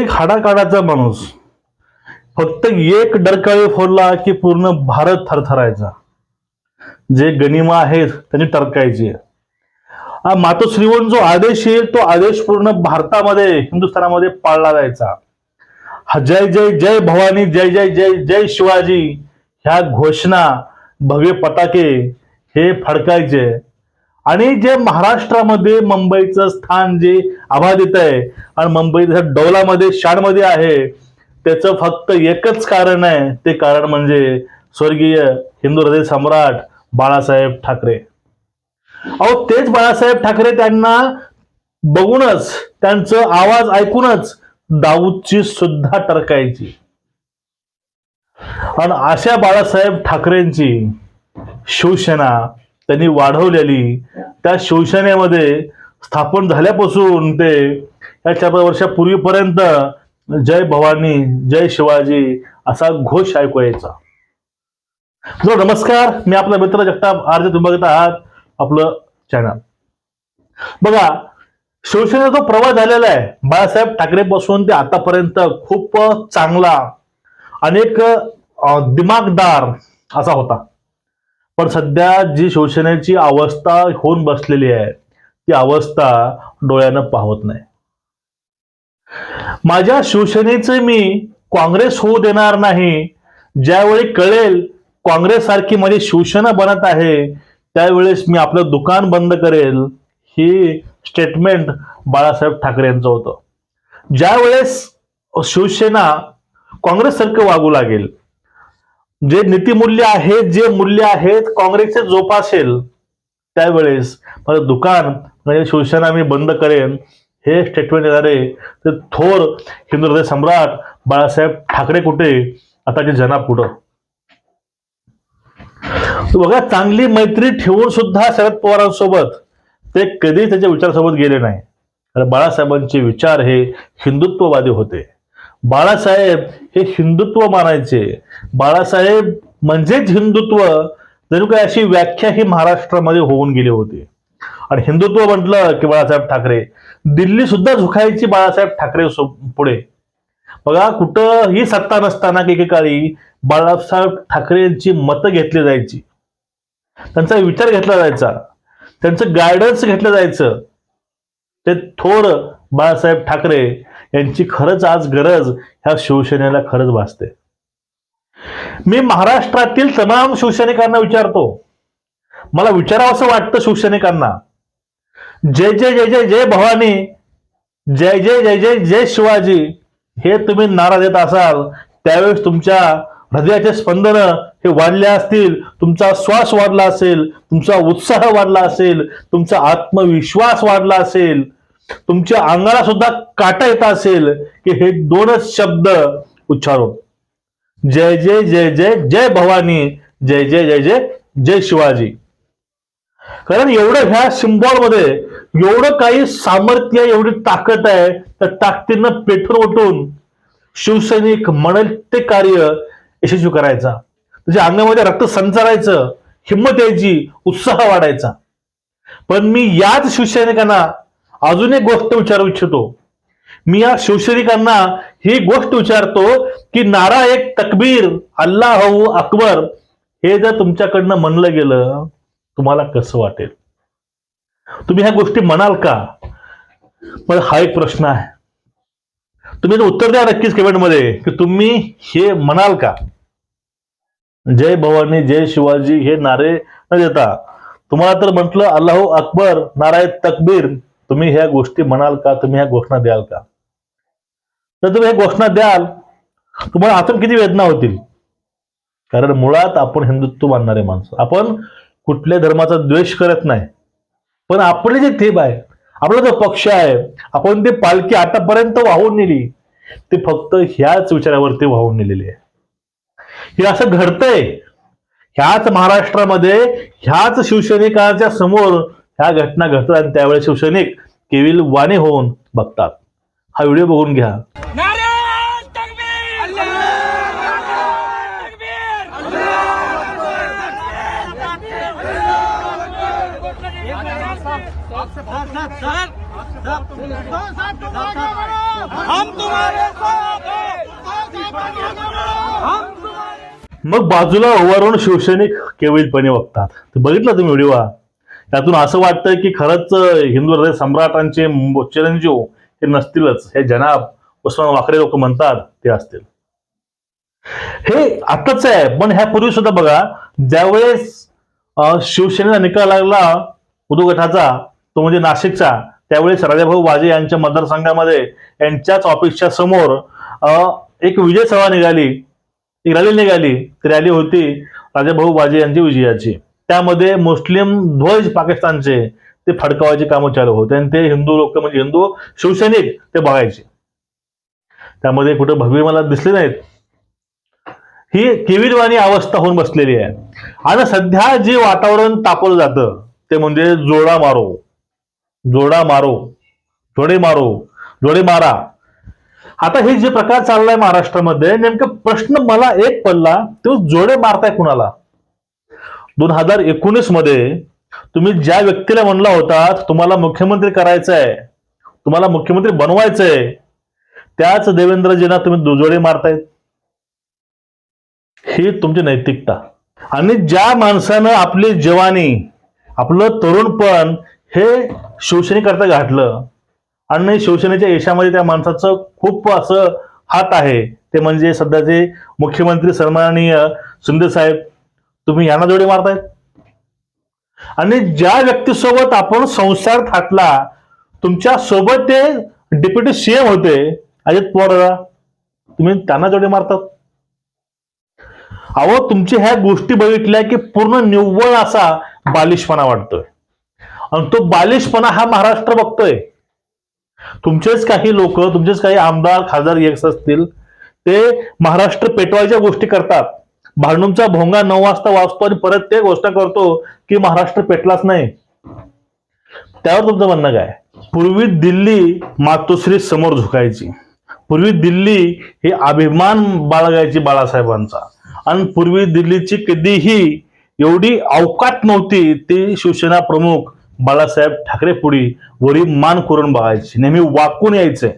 एक हाडाकाडाचा माणूस. फक्त एक डरकाळी फोडला की पूर्ण भारत थरथरायचा. जे गनिमा आहेत त्यांनी टरकायचे. मातोश्रीवन जो आदेश येईल तो आदेश पूर्ण भारतामध्ये हिंदुस्थानामध्ये पाळला जायचा. हा जय जय जय भवानी जय जय जय जय शिवाजी ह्या घोषणा भव्य पताके हे फडकायचे. आणि जे महाराष्ट्रामध्ये मुंबईचं स्थान जे अबाधित आहे आणि मुंबई डौलामध्ये शाणमध्ये आहे त्याचं फक्त एकच कारण आहे. ते कारण म्हणजे स्वर्गीय हिंदू हृदय सम्राट बाळासाहेब ठाकरे. अहो तेच बाळासाहेब ठाकरे त्यांना बघूनच त्यांचं आवाज ऐकूनच दाऊदची सुद्धा टरकायची. आणि अशा बाळासाहेब ठाकरेंची शिवसेना त्यांनी वाढवलेली त्या शिवसेनेमध्ये स्थापन झाल्यापासून ते या चार पाच वर्षापूर्वीपर्यंत जय भवानी जय शिवाजी असा घोष ऐकू यायचा. जो नमस्कार मी आपला मित्र जगताप आर्ज तुम्ही बघत आहात आपलं चॅनल बघा शिवसेनेचा जो प्रवास झालेला आहे बाळासाहेब ठाकरे पासून ते आतापर्यंत खूप चांगला अनेक दिमागदार असा होता. पण सध्या जी शिवसेनेची अवस्था होऊन बसलेली आहे ती अवस्था डोळ्यानं पाहत नाही. माझ्या शिवसेनेचे मी काँग्रेस होऊ देणार नाही. ज्यावेळी कळेल काँग्रेस सारखी माझी शिवसेना बनत आहे त्यावेळेस मी आपलं दुकान बंद करेल ही स्टेटमेंट बाळासाहेब ठाकरे यांचं होतं. ज्यावेळेस शिवसेना काँग्रेस सारखं वागू लागेल जे नीतिमूल्य आहेत जे मूल्य आहेत काँग्रेसचे जोपासेल त्यावेळेस. माझं दुकान म्हणजे शिवसेना मी बंद करेन हे स्टेटमेंट देणारे ते थोर हिंदू हृदय सम्राट बाळासाहेब ठाकरे कुठे? आताचे जना पुढं बघा चांगली मैत्री ठेवून सुद्धा शरद पवारांसोबत ते कधी त्याच्या विचारासोबत गेले नाही. कारण बाळासाहेबांचे विचार हे हिंदुत्ववादी होते. बाळासाहेब हे हिंदुत्व मानायचे. बाळासाहेब म्हणजेच हिंदुत्व जणू काय अशी व्याख्या ही महाराष्ट्रामध्ये होऊन गेली होती. आणि हिंदुत्व म्हटलं की बाळासाहेब ठाकरे. दिल्ली सुद्धा झुकायची बाळासाहेब ठाकरे पुढे. बघा कुठं ही सत्ता नसताना एकेकाळी बाळासाहेब ठाकरे यांची मतं घेतली जायची. त्यांचा विचार घेतला जायचा. त्यांचं गायडन्स घेतलं जायचं. ते थोर बाळासाहेब ठाकरे यांची खरंच आज गरज ह्या शिवसेनेला खरंच भासते. मी महाराष्ट्रातील तमाम शिवसैनिकांना विचारतो. मला विचारावं असं वाटतं शिवसैनिकांना. जय जय जय जय जय भवानी. जय जय जय जय जय शिवाजी. हे तुम्ही नारा देत असाल त्यावेळेस तुमच्या हृदयाचे स्पंदन हे वाढले असतील तुमचा श्वास वाढला असेल तुमचा उत्साह वाढला असेल तुमचा आत्मविश्वास वाढला असेल. तुमच्या अंगाला सुद्धा काटा येत असेल की हे दोनच शब्द उच्चारून. जय जय जय जय जय भवानी जय जय जय जय जय शिवाजी. कारण एवढं ह्या सिम्बॉलमध्ये एवढं काही सामर्थ्य एवढी ताकद आहे त्या ताकदीनं पेटून उठून शिवसैनिक म्हणेल ते कार्य यशस्वी करायचा. तुझ्या अंगामध्ये रक्त संचारायचं हिंमत यायची उत्साह वाढायचा. पण मी याच शिवसैनिकांना अजून एक गोष्ट विचारू इच्छितो. मी या शिवसैनिकांना ही गोष्ट विचारतो की नारा एक तकबीर अल्लाह अकबर हे जर तुमच्याकडनं म्हणलं गेलं तुम्हाला कसं वाटेल? तुम्ही ह्या गोष्टी म्हणाल का? पण हा एक प्रश्न आहे. तुम्ही उत्तर द्या नक्कीच कमेंटमध्ये की तुम्ही हे म्हणाल का? जय भवानी जय शिवाजी हे नारे न देता. तुम्हाला तर म्हटलं अल्लाह अकबर नारायण तकबीर. तुम्ही ह्या गोष्टी म्हणाल का? तुम्ही ह्या घोषणा द्याल का? तर तुम्ही ह्या घोषणा द्याल तुम्हाला आतून किती वेदना होतील? कारण मुळात आपण हिंदुत्व मानणारे माणसं. आपण कुठल्या धर्माचा द्वेष करत नाही. पण आपले जे थेब आहे आपला जो पक्ष आहे आपण ते पालखी आतापर्यंत वाहून नेली ते फक्त ह्याच विचारावरती वाहून नेलेली आहे. हे असं घडतंय. ह्याच महाराष्ट्रामध्ये ह्याच शिवसैनिकांच्या समोर ह्या घटना घडतात आणि त्यावेळेस शिवसैनिक केविल वाणे होऊन बघतात. हा व्हिडिओ बघून घ्या. नारे तकबीर! तकबीर! हम तुम्हारे साथ हैं हम मग बाजूला उभारून शिवसैनिक केवळपणे बघतात. ते बघितलं तुम्ही व्हिडिओ हा? त्यातून असं वाटतं की खरंच हिंदू हृदय सम्राटांचे चिरंजीव हे नसतीलच. हे जनाब उस्मान वाकडे लोक म्हणतात ते असतील. हे आताच आहे पण ह्यापूर्वी सुद्धा बघा ज्यावेळेस शिवसेनेला शिवसेनेचा निकाल लागला उद्धव गटाचा तो म्हणजे नाशिकचा त्यावेळेस राजाभाऊ वाजे यांच्या मतदारसंघामध्ये यांच्याच ऑफिसच्या समोर एक विजय सभा निघाली. एक रॅली निघाली. ती रॅली होती राजाभाऊ वाजे यांची विजयाची. त्यामध्ये मुस्लिम ध्वज पाकिस्तानचे ते फडकावायचे कामं चालू होते. आणि ते हिंदू लोक म्हणजे हिंदू शिवसैनिक ते बघायचे. त्यामध्ये कुठे भव्य मला दिसले नाहीत. ही केविलवाणी अवस्था होऊन बसलेली आहे. आणि सध्या जे वातावरण तापवलं जातं ते म्हणजे जोडा मारो. जोडा मारो. जोडे मारो. जोडे मारा. आता हे जे प्रकार चाललाय महाराष्ट्रामध्ये नेमकं प्रश्न मला एक पडला तो जोडे मारताय कुणाला? दोन हजार एकोणीसमध्ये तुम्ही ज्या व्यक्तीला म्हणला होता तुम्हाला मुख्यमंत्री करायचं आहे तुम्हाला मुख्यमंत्री बनवायचंय त्याच देवेंद्रजींना तुम्ही दुजोडे मारतायत ही तुमची नैतिकता. आणि ज्या माणसानं आपली जवानी आपलं तरुणपण हे शिवसेनेकरता घातलं आणि शिवसेनेच्या यशामध्ये त्या माणसाचं खूप असं हात आहे ते म्हणजे सध्याचे मुख्यमंत्री सन्माननीय शिंदेसाहेब तुम्ही यांना जोडे मारतायत? आणि ज्या व्यक्तीसोबत आपण संसार थाटला तुमच्यासोबत ते डेप्युटी सीएम होते अजित पवार तुम्ही त्यांना जोडे मारतात. अहो तुमची ह्या गोष्टी बघितल्या की पूर्ण निव्वळ असा बालिशपणा वाटतोय. आणि तो बालिशपणा हा महाराष्ट्र बघतोय. तुमचेच काही लोक तुमचेच काही आमदार खासदार यक्स असतील ते महाराष्ट्र पेटवायच्या गोष्टी करतात. भांडूंचा भोंगा नऊ वाजता वाजतो आणि परत ते गोष्ट करतो की महाराष्ट्र पेटलाच नाही. त्यावर तुमचं म्हणणं काय? पूर्वी दिल्ली मातोश्री समोर झुकायची. पूर्वी दिल्ली ही अभिमान बाळगायची बाळासाहेबांचा. आणि पूर्वी दिल्लीची कधीही एवढी अवकात नव्हती ती शिवसेना प्रमुख बाळासाहेब ठाकरे पुढी वरी मान करून बघायची. नेहमी वाकून यायचे.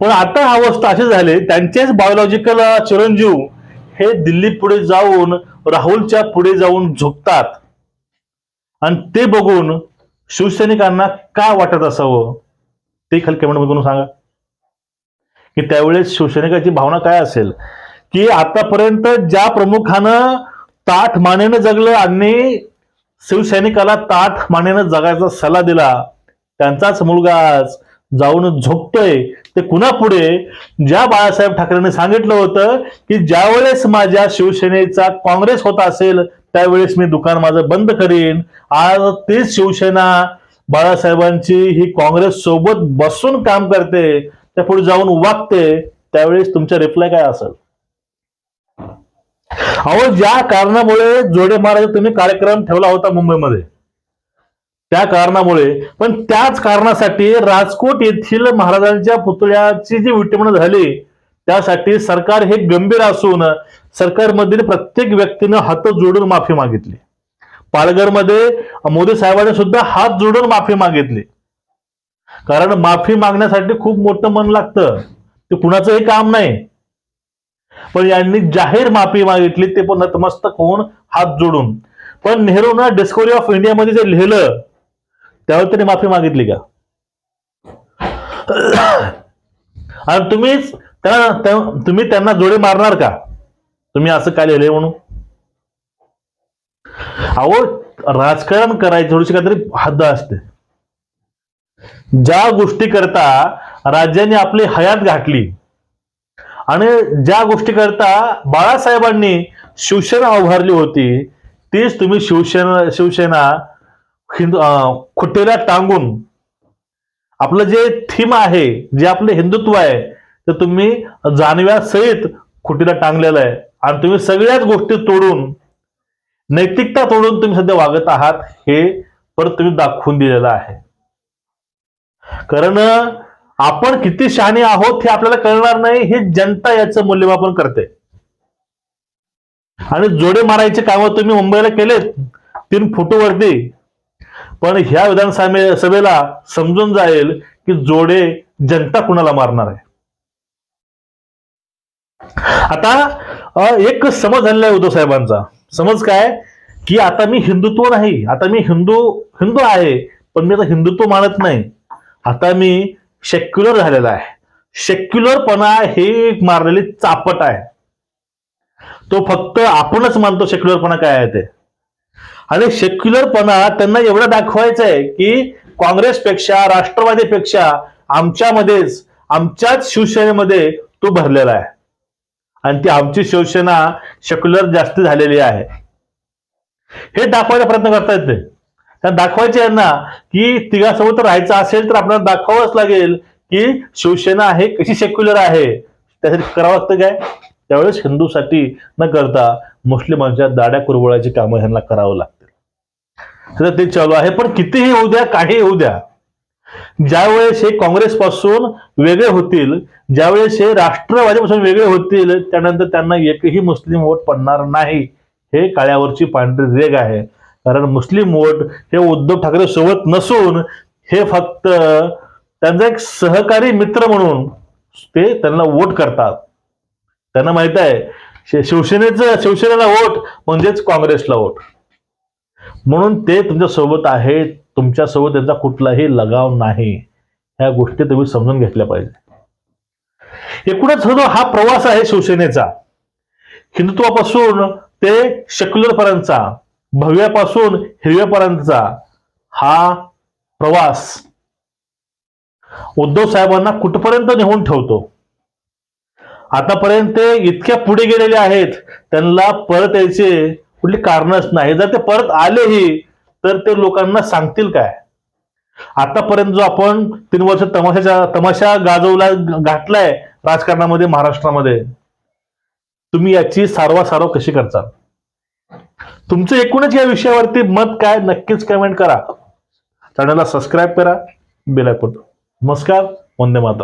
पण आता अवस्था अशी झाली त्यांचेच बायोलॉजिकल चिरंजीव हे दिल्ली पुढे जाऊन राहुलच्या पुढे जाऊन झुकतात. आणि ते बघून शिवसैनिकांना काय वाटत असावं? ते खाली कमेंटमध्ये सांगा. की त्यावेळेस शिवसैनिकाची भावना काय असेल? की आतापर्यंत ज्या प्रमुखानं ताठ मानेनं जगलं आणि शिवसैनिकाला ताठ मानेनं जगायचा सल्ला दिला त्यांचाच मुलगा जाऊन झोपतोय. ते कुणा पुढे ज्या बाळासाहेब ठाकरेंनी सांगितलं होतं की ज्यावेळेस माझ्या शिवसेनेचा काँग्रेस होत असेल त्यावेळेस मी दुकान माझं बंद करीन. आज तेच शिवसेना बाळासाहेबांची ही काँग्रेस सोबत बसून काम करते त्या पुढे जाऊन वागते त्यावेळेस तुमचा रिप्लाय काय असेल? अहो ज्या कारणामुळे जोडे महाराज तुम्ही कार्यक्रम ठेवला होता मुंबईमध्ये. त्या कारणामुळे पण त्याच कारणासाठी राजकोट येथील महाराजांच्या पुतळ्याची जी विटंबना झाली त्यासाठी सरकार हे गंभीर असून सरकारमधील प्रत्येक व्यक्तीनं हात जोडून माफी मागितली. पालघरमध्ये मोदी साहेबांनी सुद्धा हात जोडून माफी मागितली. कारण माफी मागण्यासाठी खूप मोठं मन लागतं. ते कुणाचंही काम नाही. पण यांनी जाहीर माफी मागितली ते पण नतमस्तक होऊन हात जोडून. पण नेहरूनं डिस्कवरी ऑफ इंडियामध्ये जे लिहिलं त्यावर त्यांनी माफी मागितली का? आणि तुम्हीच त्यांना त्या- तुम्ही त्यांना जोडे मारणार का? तुम्ही असं काय लिहिलंय म्हणून? अहो राजकारण करायची थोडीशी काहीतरी हद्द असते. ज्या गोष्टी करता राज्याने आपली हयात घातली आणि ज्या गोष्टी करता बाळासाहेबांनी शिवसेना उभारली होती तीच तुम्ही शिवसेना शिवसेना हिंदू खुटेला टांगून आपलं जे थीम आहे जे आपलं हिंदुत्व आहे ते तुम्ही जानव्यासहित खुटीला टांगलेलं आहे. आणि तुम्ही सगळ्याच गोष्टी तोडून नैतिकता तोडून तुम्ही सध्या वागत आहात हे परत तुम्ही दाखवून दिलेलं आहे. कारण आपण किती शहाणे आहोत हे आपल्याला कळणार नाही हे जनता याचं मूल्यमापन करते. आणि जोडे मारायचे काम तुम्ही मुंबईला केलेत तीन फुटूवरती पण ह्या विधानसभे सभेला समजून जाईल की जोडे जनता कुणाला मारणार आहे. आता एक समज झालेला आहे उद्धव साहेबांचा. समज काय? की आता मी हिंदुत्व नाही आता मी हिंदू हिंदू आहे पण मी आता हिंदुत्व मानत नाही. आता मी सेक्युलर झालेला आहे. सेक्युलरपणा हे एक मारलेली चापट आहे. तो फक्त आपणच मानतो सेक्युलरपणा काय आहे ते. आणि सेक्युलरपणा त्यांना एवढं दाखवायचं आहे की काँग्रेसपेक्षा राष्ट्रवादीपेक्षा आमच्यामध्येच आमच्याच शिवसेनेमध्ये तो भरलेला आहे. आणि ती आमची शिवसेना सेक्युलर जास्त झालेली आहे. हे दाखवायचा प्रयत्न करतायत येते त्यांना दाखवायचे यांना की तिघासोबत राहायचं असेल तर आपल्याला दाखवावंच लागेल की शिवसेना आहे कशी सेक्युलर आहे. त्यासाठी करावं लागतं काय? त्यावेळेस हिंदूसाठी न करता मुस्लिमांच्या दाड्या कुरवळाची कामं ह्यांना करावं लागतं. तर ते चालू आहे. पण कितीही होऊ द्या काही होऊ द्या ज्यावेळेस हे काँग्रेसपासून वेगळे होतील ज्यावेळेस हे राष्ट्रवादीपासून वेगळे होतील त्यानंतर त्यांना एकही मुस्लिम वोट पडणार नाही हे काळ्यावरची पांढरी रेग आहे. कारण मुस्लिम वोट हे उद्धव ठाकरे सोबत नसून हे फक्त त्यांचा एक सहकारी मित्र म्हणून ते त्यांना वोट करतात. त्यांना माहीत आहे शिवसेनेचं शिवसेनेला वोट म्हणजेच काँग्रेसला वोट. म्हणून ते तुमच्यासोबत आहे आहेत त्यांचा कुठलाही लगाव नाही. ह्या गोष्टी तुम्ही समजून घेतल्या पाहिजे. एकूणच हो हा प्रवास आहे शिवसेनेचा हिंदुत्वापासून ते सेक्युलर भव्यापासून हिरव्यापर्यंतचा हा प्रवास उद्धव साहेबांना कुठपर्यंत नेऊन ठेवतो? आतापर्यंत ते इतक्या पुढे गेलेले आहेत त्यांना परत यायचे कुठली कारणच नाही. जर ते परत आलेही तर ते लोकांना सांगतील काय? आतापर्यंत जो आपण तीन वर्ष तमाशाच्या तमाशा गाजवला घातलाय राजकारणामध्ये महाराष्ट्रामध्ये तुम्ही याची सारवासारव कशी करचाल तुमचं एकूणच या विषयावरती मत काय? नक्कीच कमेंट करा. चॅनलला सबस्क्राईब करा. बेल नमस्कार. वंदे माता